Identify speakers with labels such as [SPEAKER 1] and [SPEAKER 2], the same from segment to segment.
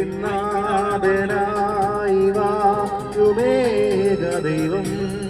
[SPEAKER 1] പെരുന്നാഥനായി വാ. ദൈവം.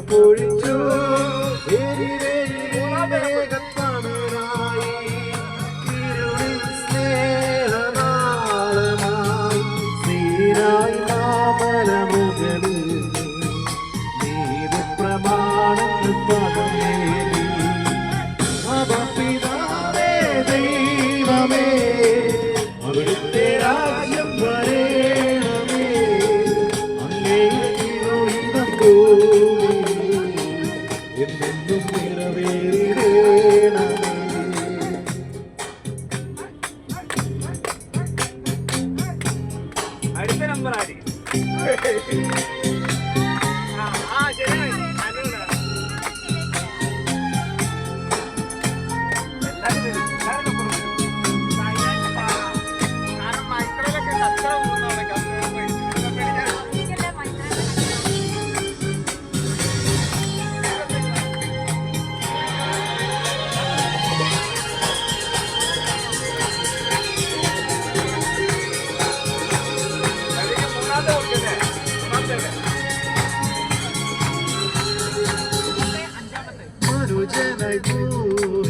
[SPEAKER 1] പൊഴിച്ചു. ನಾನು ಜನಗೂ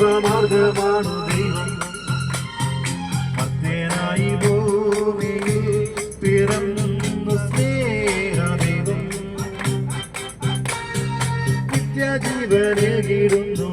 [SPEAKER 1] ജീവമാർഗമാണു ദൈവം. ഭക്തനായി ഭൂമിയിൽ പിറന്നു സ്നേഹദൈവം. നിത്യജീവനേകിടുന്നു